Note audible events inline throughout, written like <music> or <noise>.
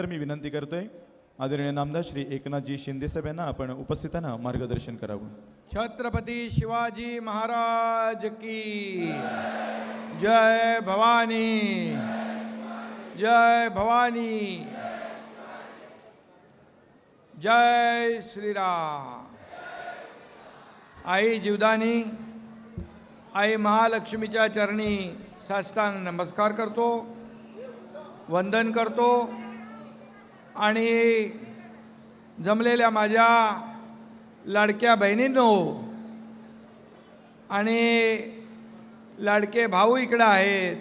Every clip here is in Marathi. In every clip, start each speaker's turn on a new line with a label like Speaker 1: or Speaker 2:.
Speaker 1: तर मी विनंती करतोय आदरणीय नामदार श्री एकनाथजी शिंदे साहेबांना आपण उपस्थितांना मार्गदर्शन करावं.
Speaker 2: छत्रपती शिवाजी महाराज की जय भवानी जय भवानी जय श्रीराम. आई जीवदानी आई महालक्ष्मीच्या चरणी साष्टांग नमस्कार करतो वंदन करतो आणि जमलेल्या माझ्या लाडक्या बहिणींनो आणि लाडके भाऊ इकडं आहेत.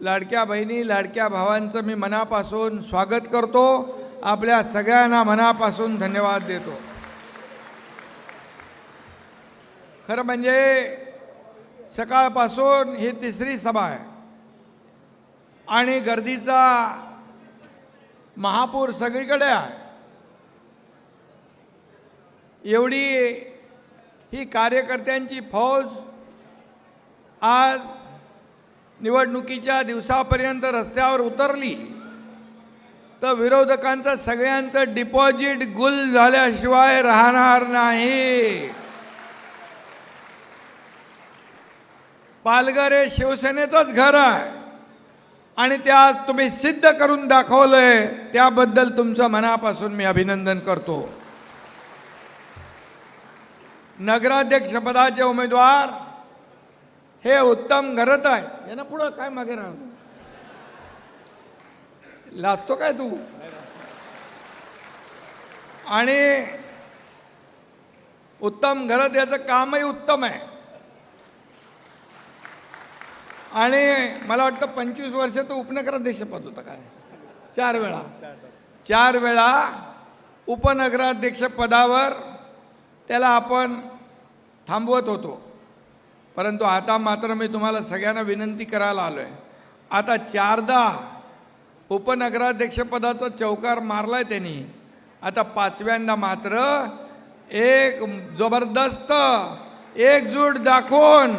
Speaker 2: लाडक्या बहिणी लाडक्या भावांचं मी मनापासून स्वागत करतो. आपल्या सगळ्यांना मनापासून धन्यवाद देतो. खरं म्हणजे सकाळपासून ही तिसरी सभा आहे. आणि गर्दीचा महापूर सगळीकडे आहे. एवढी ही कार्यकर्त्यांची फौज आज निवडणुकीच्या दिवसापर्यंत रस्त्यावर उतरली तर विरोधकांचं सगळ्यांचं डिपॉझिट गुल झाल्याशिवाय राहणार नाही. पालघर हे शिवसेनेचंच घर आहे. आणि त्या तुम्ही सिद्ध करून दाखवलंय त्याबद्दल तुमचं मनापासून मी अभिनंदन करतो. नगराध्यक्षपदाचे उमेदवार हे उत्तम घरत आहे. यांना पुढं काय मागे राहणार? लाजतो काय तू? आणि उत्तम घरत याचं कामही उत्तम आहे. आणि मला वाटतं पंचवीस वर्ष तो उपनगराध्यक्षपद होता काय? चार वेळा. चार वेळा उपनगराध्यक्षपदावर त्याला आपण थांबवत होतो. परंतु आता मात्र मी तुम्हाला सगळ्यांना विनंती करायला आलो आहे आता चारदा उपनगराध्यक्षपदाचा चौकार मारला आहे त्यांनी. आता पाचव्यांदा मात्र एक जबरदस्त एकजूट दाखवून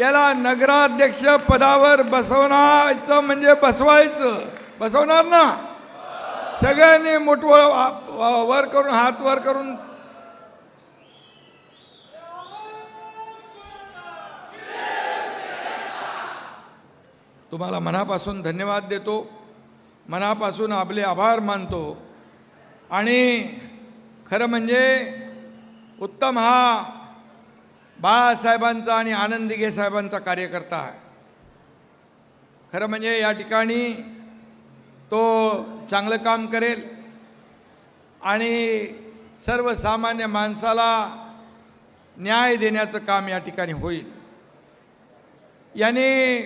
Speaker 2: याला नगराध्यक्ष पदावर बसवण्याचं म्हणजे बसवायचं. बसवणार ना? सगळ्यांनी मोठं वर करून हात वर करून. तुम्हाला मनापासून धन्यवाद देतो. मनापासून आपले आभार मानतो. आणि खरं म्हणजे उत्तम हा बाळासाहेबांचा आणि आनंद दिघे साहेबांचा कार्यकर्ता आहे. खरं म्हणजे या ठिकाणी तो चांगलं काम करेल आणि सर्वसामान्य माणसाला न्याय देण्याचं काम या ठिकाणी होईल. याने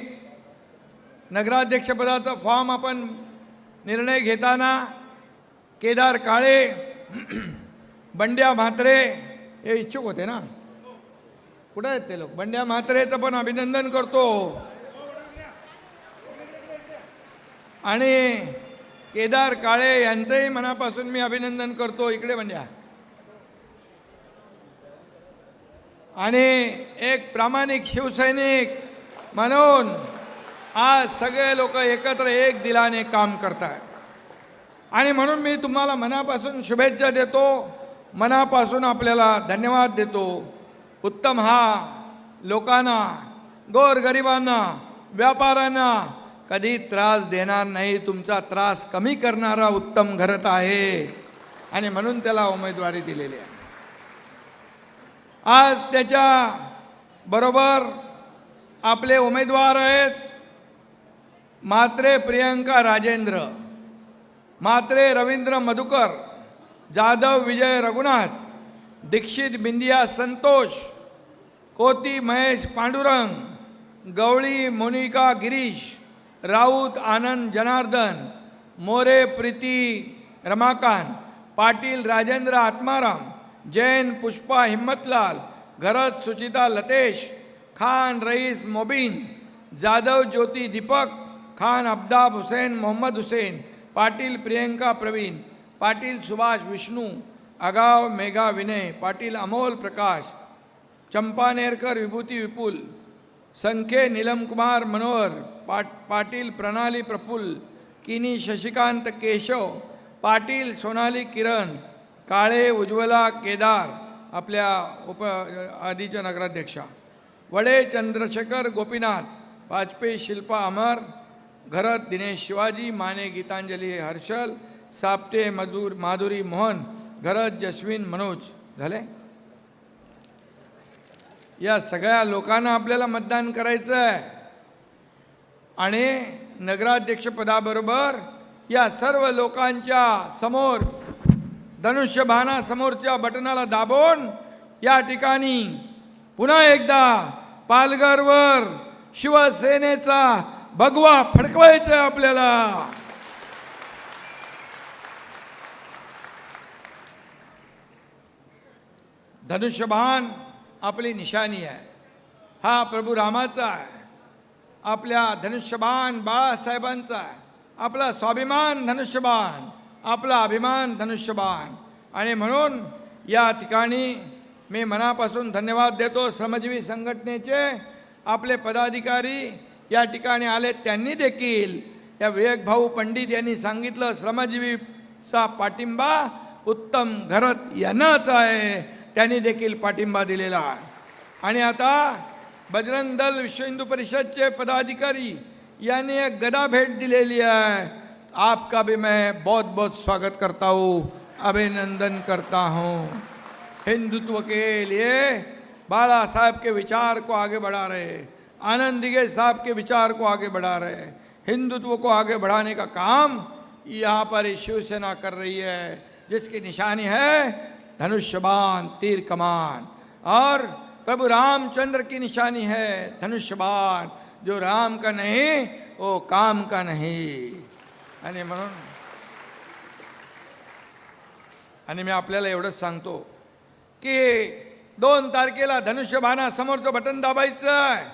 Speaker 2: नगराध्यक्षपदाचा फॉर्म आपण निर्णय घेताना केदार काळे <clears throat> बंड्या म्हात्रे हे इच्छुक होते ना? कुठं आहेत ते लोक? बंड्या म्हात्रेचं पण अभिनंदन करतो. आणि केदार काळे यांचंही मनापासून मी अभिनंदन करतो. इकडे बंड्या. आणि एक प्रामाणिक शिवसैनिक म्हणून आज सगळे लोक एकत्र एक दिलाने काम करतात आणि म्हणून मी तुम्हाला मनापासून शुभेच्छा देतो. मनापासून आपल्याला धन्यवाद देतो. उत्तम हा लोकांना गोरगरिबांना व्यापाऱ्यांना कधी त्रास देणार नाही तुमचा त्रास कमी करणारा उत्तम घरत आहे. आणि म्हणून त्याला उमेदवारी दिलेली आहे. आज त्याच्या बरोबर आपले उमेदवार आहेत मात्रे प्रियंका राजेंद्र मात्रे रवींद्र मधुकर जाधव विजय रघुनाथ दीक्षित बिंदिया संतोष कोती महेश पांडुरंग गवळी मोनिका गिरीश राऊत आनंद जनार्दन मोरे प्रीती रमाकांत पाटील राजेंद्र आत्माराम जैन पुष्पा हिम्मतलाल घरत सुचिता लतेश खान रईस मोबीन जाधव ज्योती दीपक खान अब्दाब हुसेन मोहम्मद हुसेन पाटील प्रियंका प्रवीण पाटील सुभाष विष्णू आगाव मेघा विनय पाटील अमोल प्रकाश चंपानेरकर विभूती विपुल संखे नीलमकुमार मनोहर पाट पाटील प्रणाली प्रफुल्ल किनी शशिकांत केशव पाटील सोनाली किरण काळे उज्ज्वला केदार आपल्या उप आधीच्या नगराध्यक्षा. वडे चंद्रशेखर गोपीनाथ वाजपेयी शिल्पा अमर घरत दिनेश शिवाजी माने गीतांजली हर्षल सापटे मधुर माधुरी मोहन घरत जस्विन मनोज झाले? या सगळ्या लोकांना आपल्याला मतदान करायचं आहे आणि नगराध्यक्षपदाबरोबर या सर्व लोकांच्या समोर धनुष्यबाणा समोरच्या बटनाला दाबून या ठिकाणी पुन्हा एकदा पालघरवर शिवसेनेचा भगवा फडकवायचा आहे आपल्याला. धनुष्यबाण आपली निशाणी आहे. हा प्रभू रामाचा आहे. आपल्या धनुष्यबाण बाळासाहेबांचा आहे. आपला स्वाभिमान धनुष्यबाण आपला अभिमान धनुष्यबाण. आणि म्हणून या ठिकाणी मी मनापासून धन्यवाद देतो. श्रमजीवी संघटनेचे आपले पदाधिकारी या ठिकाणी आले. त्यांनी देखील या विवेकभाऊ पंडित यांनी सांगितलं श्रमजीवीचा पाठिंबा उत्तम घरत यांनाच आहे. त्यांनी देखील पाठिंबा दिलेला आणि आता बजरंग दल विश्व हिंदू परिषदचे पदाधिकारी यांनी एक गदा भेट दिलेली आहे. आपका भी मैं बहुत बहुत स्वागत करता हूँ, अभिनंदन करता हूँ. हिंदुत्व के लिए बाला साहब के विचार को आगे बढ़ा रहे आनंद दिगे साहब के विचार को आगे बढ़ा रहे हिंदुत्व को आगे बढ़ाने का काम यहाँ पर शिवसेना कर रही है, जिसकी निशानी है धनुष्यबान तीर कमान। और प्रभु रामचंद्र की निशानी है धनुष्यबान जो राम का नहीं वो काम का नहीं। आणि म्हणून आणि मी आपल्याला एवढंच सांगतो की दोन तारखेला धनुष्यबाणा समोरचं बटन दाबायचं आहे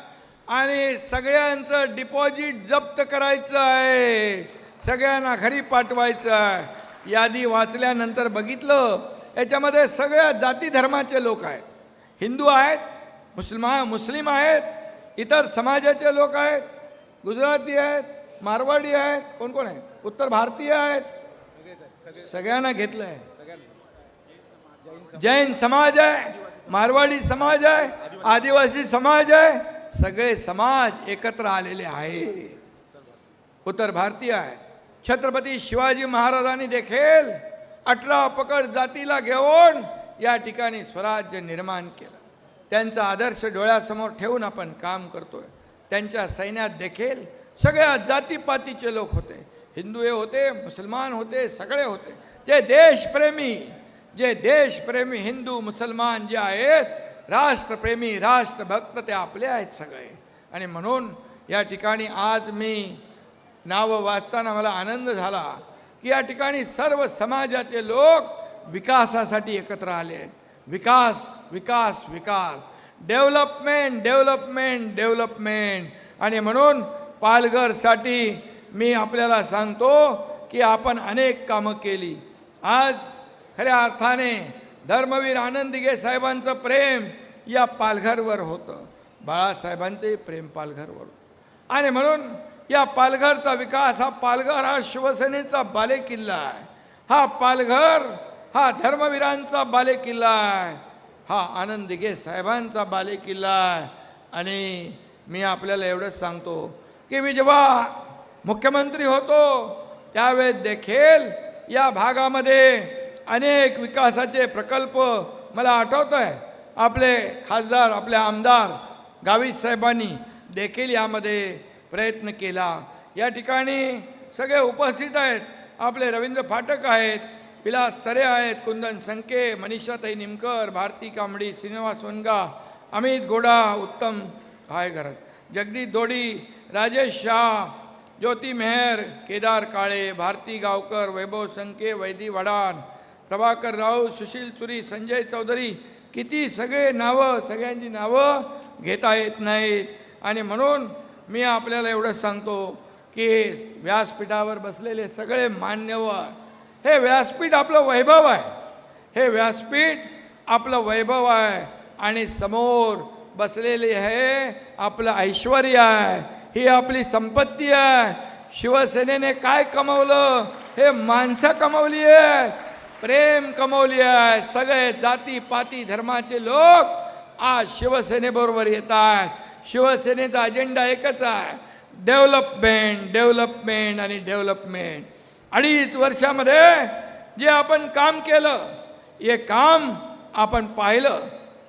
Speaker 2: आणि सगळ्यांचं डिपॉझिट जप्त करायचं आहे सगळ्यांना घरी पाठवायचं आहे यादी वाचल्यानंतर बघितलं याच्यामध्ये सगळ्या जाती धर्माचे लोक आहेत. हिंदू आहेत मुसलमान मुस्लिम आहेत इतर समाजाचे लोक आहेत गुजराती आहेत मारवाडी आहेत कोण कोण आहेत? उत्तर भारतीय आहेत. सगळ्यांना घेतलं आहे जैन समाज आहे मारवाडी समाज आहे आदिवासी समाज आहे सगळे समाज एकत्र आलेले आहे. उत्तर भारतीय आहे छत्रपती शिवाजी महाराजांनी देखील अठरा पकड जातीला घेऊन या ठिकाणी स्वराज्य निर्माण केलं. त्यांचा आदर्श डोळ्यासमोर ठेवून आपण काम करतोय. त्यांच्या सैन्यात देखील सगळ्या जातीपातीचे लोक होते. हिंदू हे होते मुसलमान होते सगळे होते. जे देशप्रेमी जे देशप्रेमी हिंदू मुसलमान जे आहेत राष्ट्रप्रेमी राष्ट्रभक्त ते आपले आहेत सगळे. आणि म्हणून या ठिकाणी आज मी नावं वाचताना मला आनंद झाला. की या ठिकाणी सर्व समाजाचे लोक विकासासाठी एकत्र आले आहेत. विकास विकास विकास. Development development development. आणि म्हणून पालघरसाठी मी आपल्याला सांगतो की आपण अनेक कामं केली. आज खऱ्या अर्थाने धर्मवीर आनंद साहेबांचं प्रेम या पालघरवर होतं. बाळासाहेबांचंही प्रेम पालघरवर होतं. आणि म्हणून या पालघरचा विकास हा पालघर हा शिवसेनेचा बालेकिल्ला आहे. हा पालघर हा धर्मवीरांचा बालेकिल्ला आहे. हा आनंद दिघे साहेबांचा बालेकिल्ला आहे. आणि मी आपल्याला एवढंच सांगतो की मी जेव्हा मुख्यमंत्री होतो त्यावेळेस देखील या भागामध्ये अनेक विकासाचे प्रकल्प मला आठवत आहे. आपले खासदार आपले आमदार गावित साहेबांनी देखील यामध्ये प्रयत्न केला. या ठिकाणी सगळे उपस्थित आहेत. आपले रवींद्र फाटक आहेत विलास तरे आहेत कुंदन संके मनीषाताई निमकर भारती कांबडी श्रीनिवास वनगा अमित गोडा उत्तम हाय घरात. जगदीश दोडी राजेश शाह ज्योती मेहर केदार काळे भारती गावकर वैभव संके वैदी वडान प्रभाकर राऊत सुशील चुरी संजय चौधरी. किती सगळे नावं सगळ्यांची नावं घेता येत नाहीत. आणि म्हणून मी आपल्याला एवढंच सांगतो की व्यासपीठावर बसलेले सगळे मान्यवर हे व्यासपीठ आपलं वैभव आहे. हे व्यासपीठ आपलं वैभव आहे आणि समोर बसलेले हे आपलं ऐश्वर आहे. ही आपली संपत्ती आहे. शिवसेनेने काय कमवलं? हे माणसं कमवली आहेत. प्रेम कमवली आहे सगळे जाती पाती धर्माचे लोक आज शिवसेनेबरोबर येत आहेत. शिवसेनेचा अजेंडा एकच आहे. डेव्हलपमेंट डेव्हलपमेंट आणि डेव्हलपमेंट अडीच वर्षामध्ये जे आपण काम केलं हे काम आपण पाहिलं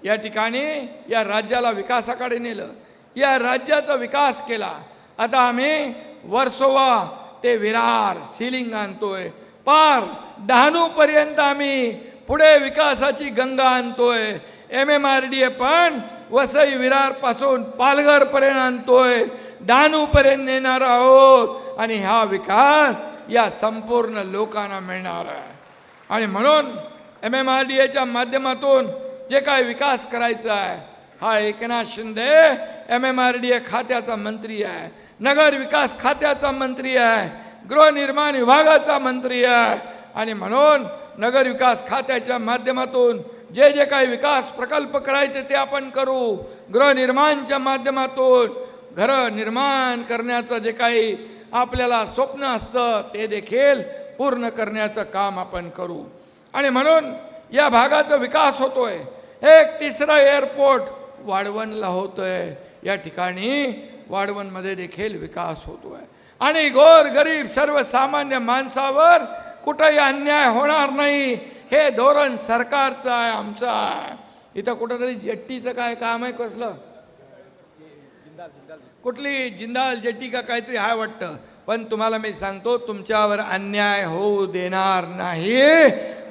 Speaker 2: या ठिकाणी या राज्याला विकासाकडे नेलं. या राज्याचा विकास केला. आता आम्ही वर्सोवा ते विरार सिलिंग आणतोय. पार डहाणूपर्यंत आम्ही पुढे विकासाची गंगा आणतोय. M M R D A पण वसई विरारपासून पालघरपर्यंत आणतोय. डहाणूपर्यंत नेणार आहोत. आणि हा विकास या संपूर्ण लोकांना मिळणार आहे. आणि म्हणून एम एम आर डी एच्या माध्यमातून जे काय विकास करायचा आहे हा Eknath Shinde M M R D A खात्याचा मंत्री आहे. नगर विकास खात्याचा मंत्री आहे. गृहनिर्माण विभागाचा मंत्री आहे. आणि म्हणून नगर विकास खात्याच्या माध्यमातून जे जे काही विकास प्रकल्प करायचे ते आपण करू. गृहनिर्माणच्या माध्यमातून घरं निर्माण करण्याचं जे काही आपल्याला स्वप्न असतं ते देखील पूर्ण करण्याचं काम आपण करू. आणि म्हणून या भागाचा विकास होतोय. एक तिसरा एअरपोर्ट वाढवणला होतोय. या ठिकाणी वाढवणमध्ये देखील विकास होतोय. आणि गोर गरीब सर्वसामान्य माणसावर कुठंही अन्याय होणार नाही. हे धोरण सरकारचं आहे आमचं आहे. इथं कुठंतरी जेट्टीचं काय काम आहे कसलं? कुठली जिंदाल जेट्टी का काहीतरी हाय वाटतं. पण तुम्हाला मी सांगतो तुमच्यावर अन्याय होऊ देणार नाही.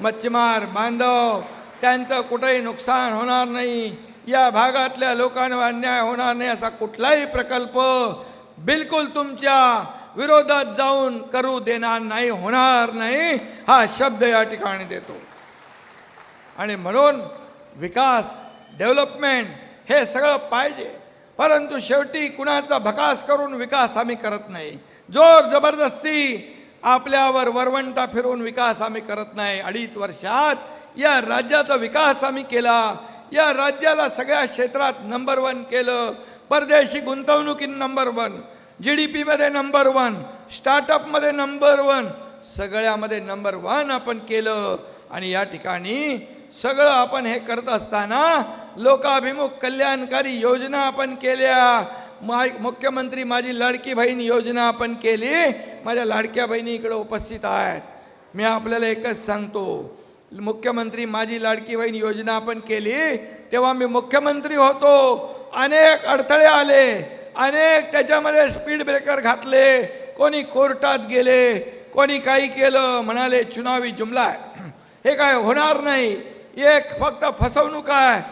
Speaker 2: मच्छीमार बांधव त्यांचं कुठंही नुकसान होणार नाही. या भागातल्या लोकांवर अन्याय होणार नाही असा कुठलाही प्रकल्प बिलकुल तुमच्या विरोधात जाऊन करू देणार नाही होणार नाही हा शब्द या ठिकाणी देतो. आणि म्हणून विकास डेव्हलपमेंट हे सगळं पाहिजे. परंतु शेवटी कुणाचा भकास करून विकास आम्ही करत नाही. जोर जबरदस्ती आपल्यावर वरवंटा फिरून विकास आम्ही करत नाही. अडीच वर्षात या राज्याचा विकास आम्ही केला. या राज्याला सगळ्या क्षेत्रात नंबर वन केलं. परदेशी गुंतवणुकीत नंबर वन जी डी पीमध्ये नंबर वन स्टार्टअपमध्ये नंबर वन सगळ्यामध्ये नंबर वन आपण केलं. आणि या ठिकाणी सगळं आपण हे करत असताना लोकाभिमुख कल्याणकारी योजना आपण केल्या. मा मुख्यमंत्री माझी लाडकी बहीण योजना आपण केली. माझ्या लाडक्या बहिणी इकडे उपस्थित आहेत. मी आपल्याला एकच सांगतो मुख्यमंत्री माझी लाडकी बहीण योजना आपण केली तेव्हा मी मुख्यमंत्री होतो. अनेक अडथळे आले. अनेक त्याच्यामध्ये स्पीड ब्रेकर घातले. कोणी कोर्टात गेले कोणी काही केलं म्हणाले चुनावी जुमला आहे. <clears throat> हे काय होणार नाही. एक फक्त फसवणूक आहे.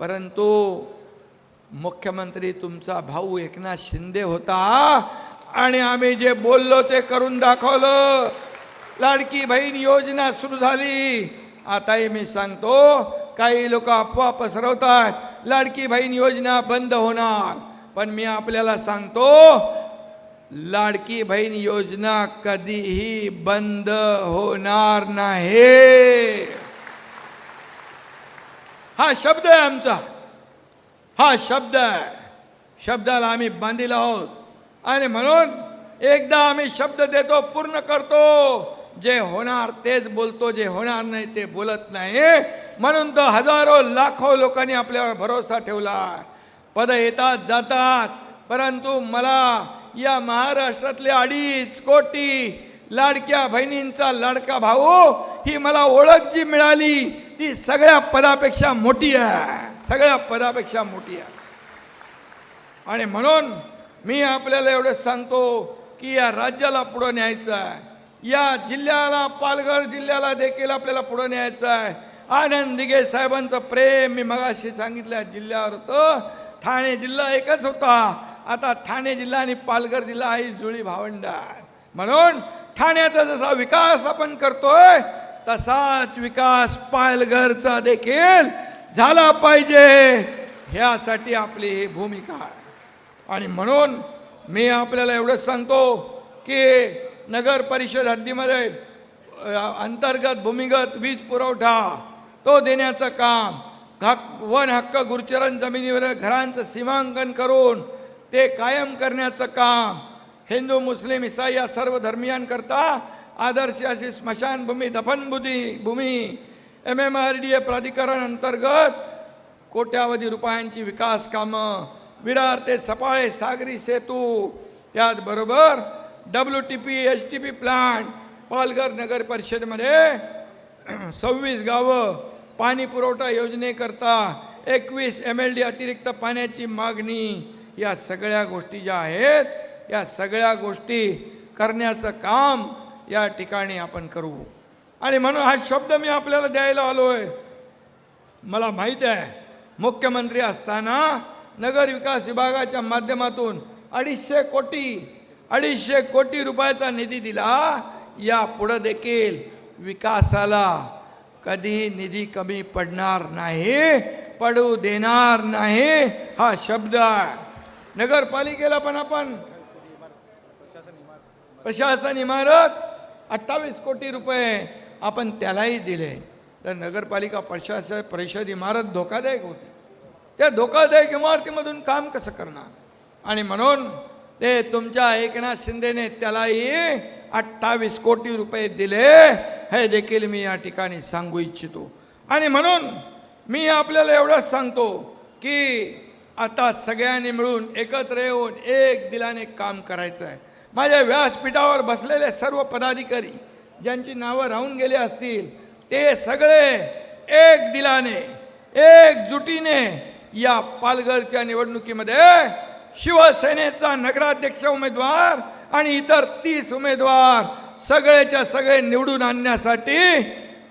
Speaker 2: परंतु मुख्यमंत्री तुमचा भाऊ एकनाथ शिंदे होता आणि आम्ही जे बोललो ते करून दाखवलं. लाडकी बहीण योजना सुरू झाली. आताही मी सांगतो काही लोक अफवा पसरवतात लाडकी बहीण योजना बंद होणार. पण मी आपल्याला सांगतो लाडकी बहीण योजना कधीही बंद होणार नाही. हा शब्द आहे आमचा. हा शब्द आहे. शब्दाला आम्ही बांधील आहोत. आणि म्हणून एकदा आम्ही शब्द देतो पूर्ण करतो. जे होणार तेच बोलतो जे होणार नाही ते बोलत नाही. म्हणून तर हजारो लाखो लोकांनी आपल्यावर भरोसा ठेवला. पद येतात जातात. परंतु मला या महाराष्ट्रातले अडीच कोटी लाडक्या बहिणींचा लाडका भाऊ ही मला ओळख जी मिळाली ती सगळ्या पदापेक्षा मोठी आहे. सगळ्या पदापेक्षा मोठी आहे. आणि म्हणून मी आपल्याला एवढंच सांगतो की या राज्याला पुढं न्यायचं आहे. या जिल्ह्याला पालघर जिल्ह्याला देखील आपल्याला पुढं न्यायचं आहे. आनंद दिघे साहेबांचं प्रेम मी मगाशी सांगितलं जिल्ह्यावर होतं ठाणे जिल्हा एकच होता. आता ठाणे जिल्हा आणि पालघर जिल्हा ही जुळी भावंड. आहे म्हणून ठाण्याचा जसा विकास आपण करतोय तसाच विकास पालघरचा देखील झाला पाहिजे. ह्यासाठी आपली ही भूमिका आहे. आणि म्हणून मी आपल्याला एवढंच सांगतो की नगर परिषद हद्दीमध्ये अंतर्गत भूमिगत वीज पुरवठा तो देण्याचं काम हक वन हक्क गुरुचरण जमिनीवर घरांचं सीमांकन करून ते कायम करण्याचं काम हिंदू मुस्लिम इसाई या सर्व धर्मियांकरता आदर्श अशी स्मशानभूमी दफनभूमी भूमी M M R D A प्राधिकरण अंतर्गत कोट्यावधी रुपयांची विकास कामं विरार ते सफाळे सागरी सेतू त्याचबरोबर W T P H T P plant Palghar नगर परिषदेमध्ये सव्वीस गावं पाणी पुरवठा योजनेकरता एकवीस एम एल डी अतिरिक्त पाण्याची मागणी या सगळ्या गोष्टी ज्या आहेत या सगळ्या गोष्टी करण्याचं काम या ठिकाणी आपण करू. आणि म्हणून हा शब्द मी आपल्याला द्यायला आलो आहे मला माहीत आहे मुख्यमंत्री असताना नगर विकास विभागाच्या माध्यमातून अडीचशे कोटी अडीचशे कोटी रुपयाचा निधी दिला या पुढं देखील विकासाला कधी निधी कमी पडणार नाही पडू देणार नाही हा शब्द आहे. नगरपालिकेला पण आपण प्रशासन इमारत अठ्ठावीस कोटी रुपये आपण त्यालाही दिले. तर नगरपालिका प्रशासन परिषद इमारत धोकादायक होती. त्या धोकादायक इमारतीमधून काम कसं करणार? आणि म्हणून ते तुमच्या एकनाथ शिंदेने त्यालाही अठ्ठावीस कोटी रुपये दिले हे देखील मी या ठिकाणी सांगू इच्छितो. आणि म्हणून मी आपल्याला एवढंच सांगतो की आता सगळ्यांनी मिळून एकत्र येऊन एक दिलाने काम करायचं आहे. माझ्या व्यासपीठावर बसलेले सर्व पदाधिकारी ज्यांची नावं राहून गेली असतील ते सगळे एक दिलाने एकजुटीने या पालघरच्या निवडणुकीमध्ये शिवसेनेचा नगराध्यक्ष उमेदवार आणि इतर तीस उमेदवार सगळेच्या सगळे निवडून आणण्यासाठी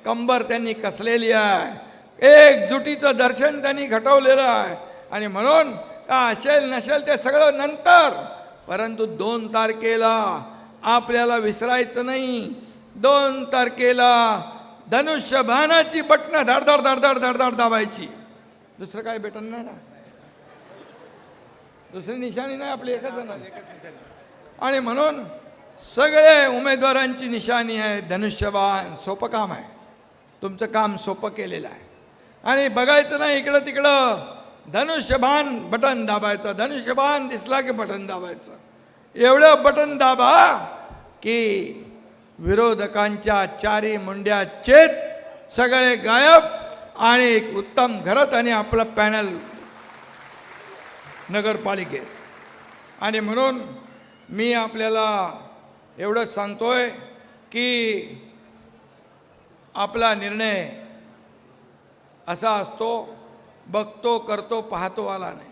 Speaker 2: कंबर त्यांनी कसलेली आहे. एकजुटीचं दर्शन त्यांनी घटवलेलं आहे. आणि म्हणून का असेल नसेल ते सगळं नंतर परंतु दोन तारखेला आपल्याला विसरायचं नाही. दोन तारखेला धनुष्यबाणाची बटणं धडधड धडधड धडधड दाबायची. दुसरं काय बटन नाही ना? दुसरी निशाणी नाही आपली एकच आहे ना? आणि म्हणून सगळे उमेदवारांची निशाणी आहे धनुष्यबाण सोपं काम आहे. तुमचं काम सोपं केलेलं आहे. आणि बघायचं नाही इकडं तिकडं धनुष्यबाण बटन दाबायचं धनुष्यबाण दिसला की बटन दाबायचं. एवढं बटन दाबा की विरोधकांच्या चारी मुंड्या चेत सगळे गायब आणि एक उत्तम घरात आणि आपलं पॅनल नगरपालिकेत. आणि म्हणून मी आपल्याला एवढंच सांगतोय की आपला निर्णय असा असतो बघतो करतो पाहतो आला नाही.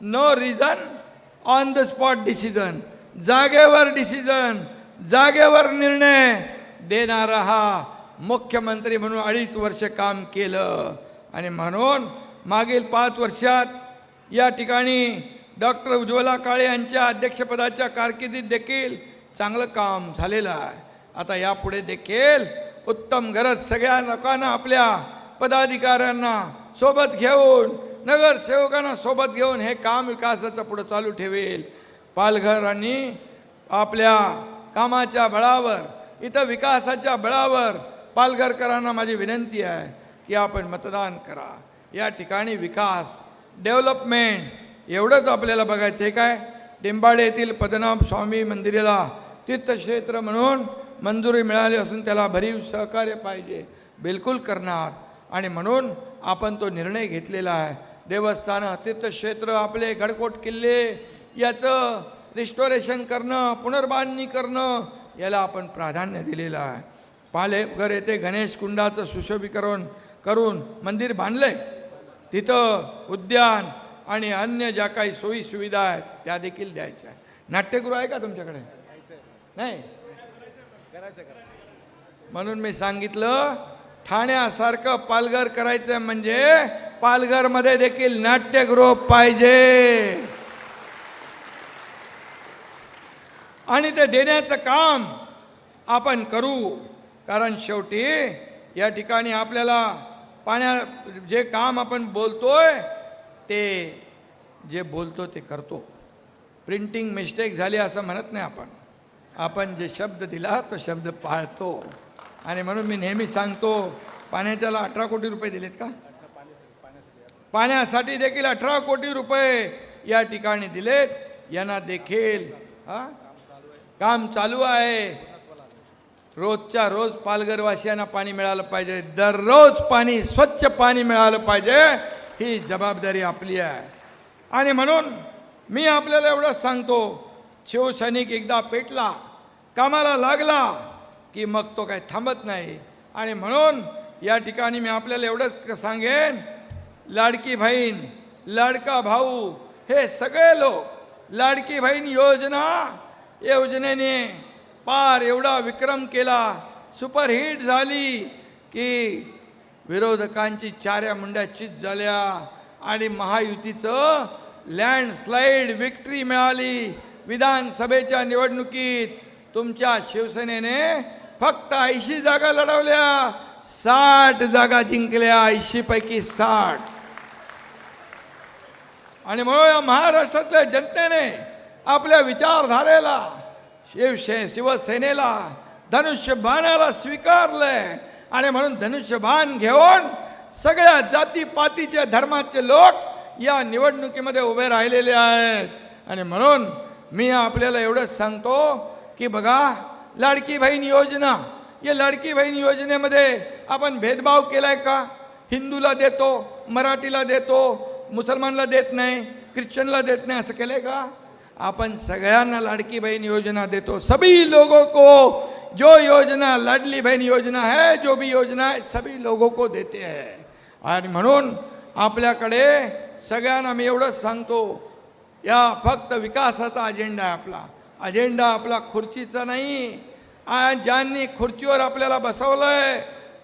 Speaker 2: No reason on the spot decision जागेवर डिसिजन जागेवर निर्णय देणारा हा मुख्यमंत्री म्हणून अडीच वर्ष काम केलं. आणि म्हणून मागील पाच वर्षात या ठिकाणी डॉक्टर उज्ज्वला काळे यांच्या अध्यक्षपदाच्या कारकिर्दीत देखील चांगलं काम झालेलं आहे. आता यापुढे देखील उत्तम गरज सगळ्या लोकांना आपल्या पदाधिकाऱ्यांना सोबत घेऊन नगरसेवकांना सोबत घेऊन हे काम विकासाचं पुढं चालू ठेवेल. पालघरांनी आपल्या कामाच्या बळावर इथं विकासाच्या बळावर पालघरकरांना माझी विनंती आहे की आपण मतदान करा. या ठिकाणी विकास डेव्हलपमेंट एवढंच आपल्याला बघायचं आहे. काय? टेंबाडे येथील पद्मनाभ स्वामी मंदिराला तीर्थक्षेत्र म्हणून मंजुरी मिळाली असून त्याला भरीव सहकार्य पाहिजे. बिलकुल करणार. आणि म्हणून आपण तो निर्णय घेतलेला आहे. देवस्थानं तीर्थक्षेत्र आपले गडकोट किल्ले याचं रिस्टोरेशन करणं पुनर्बांधणी करणं याला आपण प्राधान्य दिलेलं आहे. पालेघर येथे गणेश कुंडाचं सुशोभीकरण करून मंदिर बांधलंय. तिथं उद्यान आणि अन्य ज्या काही सोयी सुविधा आहेत त्या देखील द्यायच्या नाट्यगृह आहे का तुमच्याकडे? नाही. म्हणून मी सांगितलं ठाण्यासारखं पालघर करायचं म्हणजे पालघरमध्ये देखील नाट्यगृह पाहिजे. आणि ते देण्याचं काम आपण करू. कारण शेवटी या ठिकाणी आपल्याला पाण्या जे काम आपण बोलतोय ते जे बोलतो ते करतो. प्रिंटिंग मिस्टेक झाली असं म्हणत नाही आपण. आपण जे शब्द दिला तो शब्द पाळतो. आणि म्हणून मी नेहमी सांगतो पाण्याच्याला अठरा कोटी रुपये दिलेत का? पाण्यासाठी देखील अठरा कोटी रुपये या ठिकाणी दिलेत. यांना देखील हां काम चालू आहे. रोजच्या रोज पालघरवासियांना पाणी मिळालं पाहिजे. दररोज पाणी स्वच्छ पाणी मिळालं पाहिजे. ही जबाबदारी आपली आहे. आणि म्हणून मी आपल्याला एवढंच सांगतो शिवसैनिक एकदा पेटला कामाला लागला की मग तो काही थांबत नाही. आणि म्हणून या ठिकाणी मी आपल्याला एवढंच सांगेन लाडकी बहीण लाडका भाऊ हे सगळे लोक लाडकी बहीण योजना योजनेने पार एवढा विक्रम केला सुपरहिट झाली की विरोधकांची चाऱ्या मुंड्या चित झाल्या आणि महायुतीचं लँडस्लाईड विक्ट्री मिळाली. विधानसभेच्या निवडणुकीत तुमच्या शिवसेनेने फक्त ऐंशी जागा लढवल्या. साठ जागा जिंकल्या ऐंशीपैकी साठ. आणि म्हणून या महाराष्ट्रातल्या जनतेने आपल्या विचारधारेला शिवसे शिवसेनेला धनुष्यबाणाला स्वीकारलंय. आणि म्हणून धनुष्यबाण घेऊन सगळ्या जातीपातीचे धर्माचे लोक या निवडणुकीमध्ये उभे राहिलेले आहेत. आणि म्हणून मी आपल्याला एवढंच सांगतो की बघा लाडकी बहीण योजना या लाडकी बहीण योजनेमध्ये आपण भेदभाव केलाय का? हिंदूला देतो मराठीला देतो मुसलमानला देत नाही ख्रिश्चनला देत नाही असं केलंय का? आपण सगळ्यांना लाडकी बहीण योजना देतो. सभी लोगों को जो योजना लाडली बहन योजना है जो भी योजना है सभी लोगों को देते हैं। आणि म्हणून आपल्याकडे सगळ्यांना मी एवढंच सांगतो या फक्त विकासाचा अजेंडा आहे आपला. अजेंडा आपला खुर्चीचा नाही. आज ज्यांनी खुर्चीवर आपल्याला बसवलंय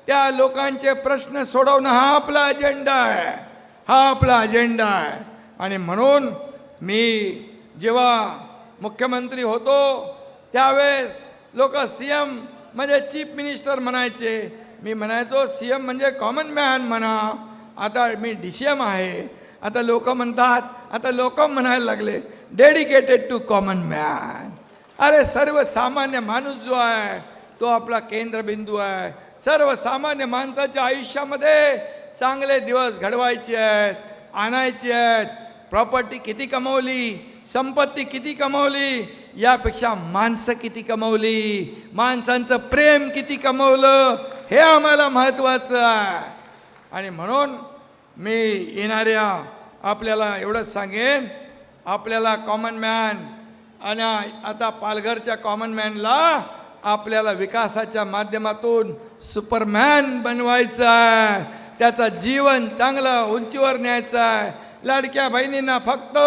Speaker 2: त्या लोकांचे प्रश्न सोडवणं हा आपला अजेंडा आहे. हा आपला अजेंडा आहे. आणि म्हणून मी जेव्हा मुख्यमंत्री होतो त्यावेळेस लोक सी एम म्हणजे चीफ मिनिस्टर म्हणायचे. मी म्हणायचो सी एम म्हणजे कॉमन मॅन म्हणा. आता मी डी सी एम आहे. आता लोक म्हणतात आता लोक म्हणायला लागले डेडिकेटेड टू कॉमन मॅन अरे सर्वसामान्य माणूस जो आहे तो आपला केंद्रबिंदू आहे. सर्वसामान्य माणसाच्या आयुष्यामध्ये चांगले दिवस घडवायचे आहेत आणायचे आहेत. प्रॉपर्टी किती कमवली संपत्ती किती कमवली? यापेक्षा माणसं किती कमवली? माणसांचं प्रेम किती कमवलं? हे आम्हाला महत्त्वाचं आहे. आणि म्हणून मी येणाऱ्या आपल्याला एवढंच सांगेन आपल्याला कॉमन मॅन आणि आता पालघरच्या कॉमन मॅनला आपल्याला विकासाच्या माध्यमातून सुपरमॅन बनवायचं आहे. त्याचं जीवन चांगलं उंचीवर न्यायचं आहे. लाडक्या बहिणींना फक्त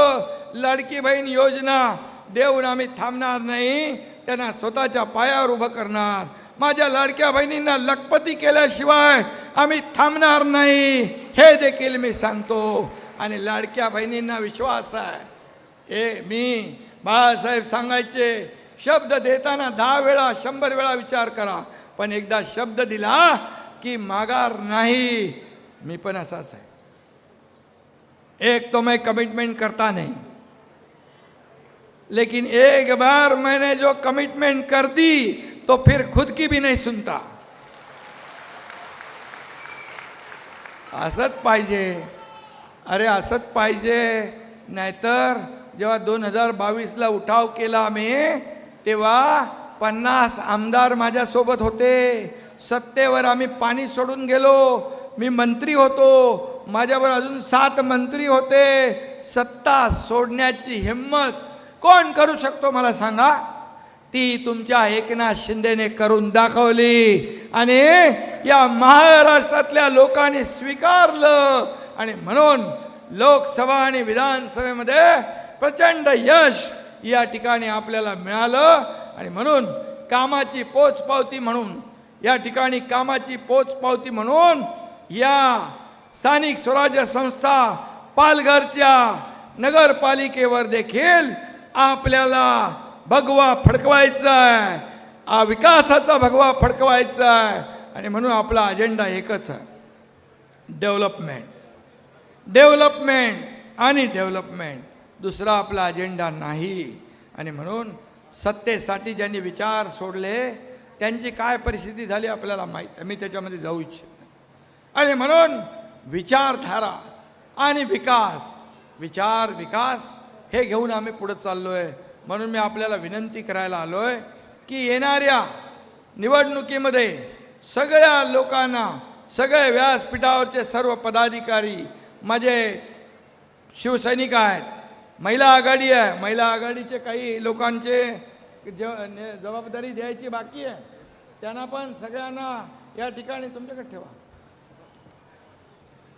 Speaker 2: लाडकी बहीण योजना देऊन आम्ही थांबणार नाही. त्यांना स्वतःच्या पायावर उभं करणार. माझ्या लाडक्या बहिणींना लखपती केल्याशिवाय आम्ही थांबणार नाही. हे देखील मी सांगतो. आणि लाडक्या बहिणींना विश्वास आहे. ए मी बाळासाहेब सांगायचे शब्द देताना दहा वेळा शंभर वेळा विचार करा. पण एकदा शब्द दिला की माघार नाही. मी पण असाच आहे. एक तो मैं कमिटमेंट करता नहीं. लेकिन एक बार मैंने जो कमिटमेंट कर दी तो फिर खुद की भी नहीं सुनता। असंच पाहिजे अरे असंच पाहिजे नाहीतर जेव्हा दोन हजार बावीसला उठाव केला आम्ही तेव्हा पन्नास आमदार माझ्यासोबत होते. सत्तेवर आम्ही पाणी सोडून गेलो. मी मंत्री होतो. माझ्यावर अजून सात मंत्री होते. सत्ता सोडण्याची हिंमत कोण करू शकतो मला सांगा? ती तुमच्या एकनाथ शिंदेने करून दाखवली. आणि या महाराष्ट्रातल्या लोकांनी स्वीकारलं. आणि म्हणून लोकसभा आणि विधानसभेमध्ये प्रचंड यश या ठिकाणी आपल्याला मिळालं. आणि म्हणून कामाची पोचपावती म्हणून या ठिकाणी कामाची पोचपावती म्हणून या स्थानिक स्वराज्य संस्था पालघरच्या नगरपालिकेवर देखील आपल्याला भगवा फडकवायचा आहे आ विकासाचा भगवा फडकवायचा आहे आणि म्हणून आपला अजेंडा एकच आहे. डेव्हलपमेंट डेव्हलपमेंट आणि डेव्हलपमेंट दुसरा आपला अजेंडा नाही. आणि म्हणून सत्तेसाठी ज्यांनी विचार सोडले त्यांची काय परिस्थिती झाली आपल्याला माहीत आहे मी त्याच्यामध्ये जाऊ इच्छित नाही. आणि म्हणून विचारधारा आणि विकास. विचार विकास हे घेऊन आम्ही पुढे चाललो आहे म्हणून मी आपल्याला विनंती करायला आलो आहे की येणाऱ्या निवडणुकीमध्ये सगळ्या लोकांना सगळे व्यासपीठावरचे सर्व पदाधिकारी माझे शिवसैनिक आहेत महिला आघाडी आहे. महिला आघाडीचे काही लोकांचे ज जबाबदारी द्यायची बाकी आहे. त्यांना पण सगळ्यांना या ठिकाणी तुमच्याकडे ठेवा.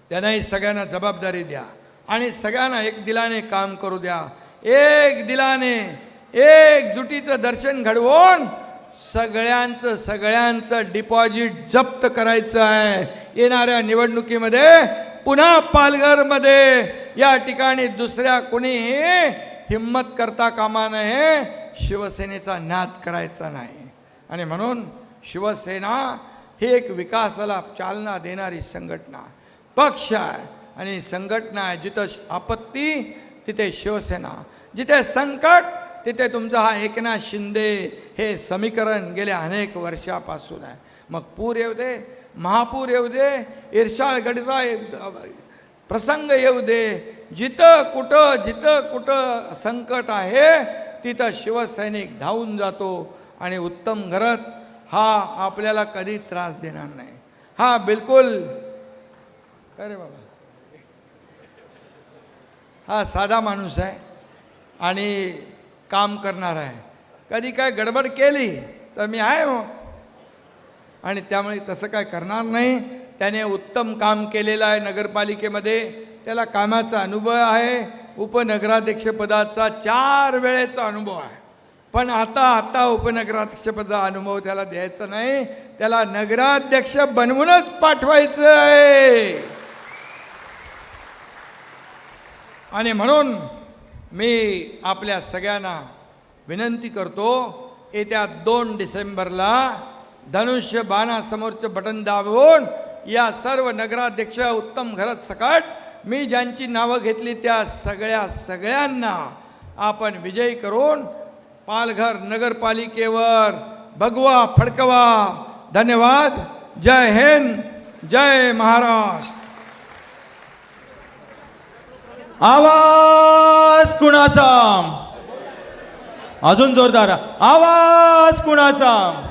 Speaker 2: त्यांनाही सगळ्यांना जबाबदारी द्या. आणि सगळ्यांना एक दिलाने काम करू द्या. एक दिलाने एक जुटीचं दर्शन घडवून सगळ्यांचं सगळ्यांचं डिपॉझिट जप्त करायचं आहे. येणाऱ्या निवडणुकीमध्ये पुन्हा पालघरमध्ये या ठिकाणी दुसऱ्या कुणीही हिंमत करता कामा नये शिवसेनेचा नाद करायचा नाही. आणि म्हणून शिवसेना ही एक विकासाला चालना देणारी संघटना पक्ष आहे. आणि संघटना आहे जिथं आपत्ती तिथे शिवसेना. जिथे संकट तिथे तुमचा हा एकनाथ शिंदे हे समीकरण गेल्या अनेक वर्षापासून आहे. मग पूर येऊ दे महापूर येऊ दे इर्षाळगडचा प्रसंग येऊ दे. जिथं कुठं जिथं कुठं संकट आहे तिथं शिवसैनिक धावून जातो. आणि उत्तम घरत हा आपल्याला कधी त्रास देणार नाही. हा बिलकुल अरे बाबा. हा साधा माणूस आहे आणि काम करणार आहे. कधी काय गडबड केली तर मी आहे हो. आणि त्यामुळे तसं काय करणार नाही. त्याने उत्तम काम केलेलं आहे नगरपालिकेमध्ये. त्याला कामाचा अनुभव आहे. उपनगराध्यक्षपदाचा चार वेळेचा अनुभव आहे. पण आता आता उपनगराध्यक्षपदाचा अनुभव त्याला द्यायचा नाही. त्याला नगराध्यक्ष बनवूनच पाठवायचं आहे. आणि म्हणून मी आपल्या सगळ्यांना विनंती करतो येत्या दोन डिसेंबरला धनुष्य बाणासमोरचं बटन दाबवून या सर्व नगराध्यक्ष उत्तम घरात सकाट मी ज्यांची नावं घेतली त्या सगळ्या सगळ्यांना आपण विजयी करून पालघर नगरपालिकेवर भगवा फडकवा. धन्यवाद. जय हिंद. जय महाराष्ट्र.
Speaker 1: आवाज कुणाचा? अजून जोरदार. आवाज कुणाचा?